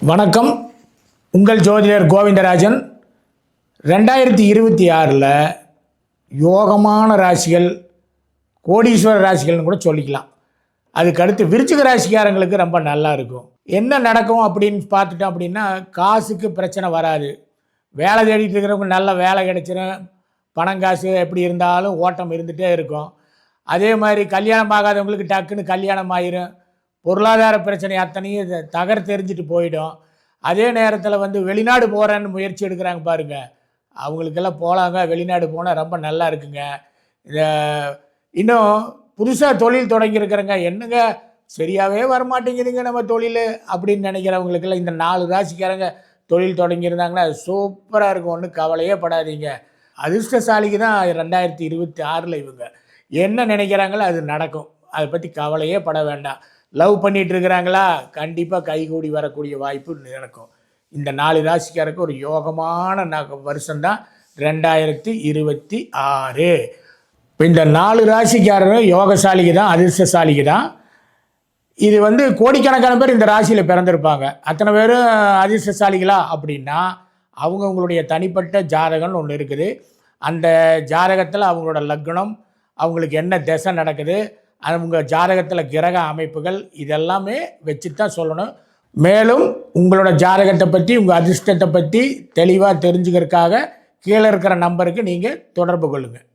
வணக்கம். உங்கள் ஜோதிடர் கோவிந்தராஜன். ரெண்டாயிரத்தி இருபத்தி ஆறில் யோகமான ராசிகள் கோடீஸ்வர ராசிகள்னு கூட சொல்லிக்கலாம். அதுக்கடுத்து விருச்சிக ராசிக்காரங்களுக்கு ரொம்ப நல்லா இருக்கும். என்ன நடக்கும் அப்படின்னு பார்த்துட்டோம் அப்படின்னா காசுக்கு பிரச்சனை வராது. வேலை தேடிட்டு இருக்கிறவங்க நல்ல வேலை கிடைச்சிரும். பணம் காசு எப்படி இருந்தாலும் ஓட்டம் இருந்துகிட்டே இருக்கும். அதே மாதிரி கல்யாணம் ஆகாதவங்களுக்கு டக்குன்னு கல்யாணம் ஆயிரும். பொருளாதார பிரச்சனை அத்தனையும் இது தகர் தெரிஞ்சுட்டு போயிடும். அதே நேரத்தில் வந்து வெளிநாடு போகிறேன்னு முயற்சி எடுக்கிறாங்க பாருங்க. அவங்களுக்கெல்லாம் போகலாங்க வெளிநாடு போனால் ரொம்ப நல்லா இருக்குங்க. இதை இன்னும் புதுசாக தொழில் தொடங்கியிருக்கிறேங்க என்னங்க? சரியாகவே வரமாட்டேங்குதுங்க நம்ம தொழில் அப்படின்னு நினைக்கிறவங்களுக்கெல்லாம் இந்த நாலு ராசிக்காரங்க தொழில் தொடங்கியிருந்தாங்கன்னா சூப்பராக இருக்கும். ஒன்றும் கவலையே படாதீங்க. அதிர்ஷ்டசாலிக்கு தான் ரெண்டாயிரத்தி இருபத்தி ஆறில் இவங்க. என்ன நினைக்கிறாங்களோ அது நடக்கும். அதை பற்றி கவலையே பட வேண்டாம். லவ் பண்ணிட்டு இருக்கிறாங்களா கண்டிப்பாக கைகூடி வரக்கூடிய வாய்ப்பு நடக்கும் இந்த நாலு ராசிக்காரருக்கு ஒரு யோகமான ந- வருஷம்தான் ரெண்டாயிரத்தி இருபத்தி ஆறு. இப்போ இந்த நாலு ராசிக்காரரும் யோகசாலிக்கு தான் அதிர்ஷ்டசாலிக்கு தான் இது வந்து கோடிக்கணக்கான பேர் இந்த ராசியில் பிறந்திருப்பாங்க. அத்தனை பேரும் அதிர்ஷ்டசாலிகளா? அப்படின்னா அவங்கவுங்களுடைய தனிப்பட்ட ஜாதகம்னு ஒன்று இருக்குது. அந்த ஜாதகத்தில் அவங்களோட லக்னம் அவங்களுக்கு என்ன திசை நடக்குது அவங்க ஜாதகத்தில் கிரக அமைப்புகள் இதெல்லாமே வச்சு தான் சொல்லணும். மேலும் உங்களோட ஜாதகத்தை பற்றி உங்கள் அதிர்ஷ்டத்தை பற்றி தெளிவாக தெரிஞ்சுக்கிறதுக்காக கீழே இருக்கிற நம்பருக்கு நீங்கள் தொடர்பு கொள்ளுங்கள்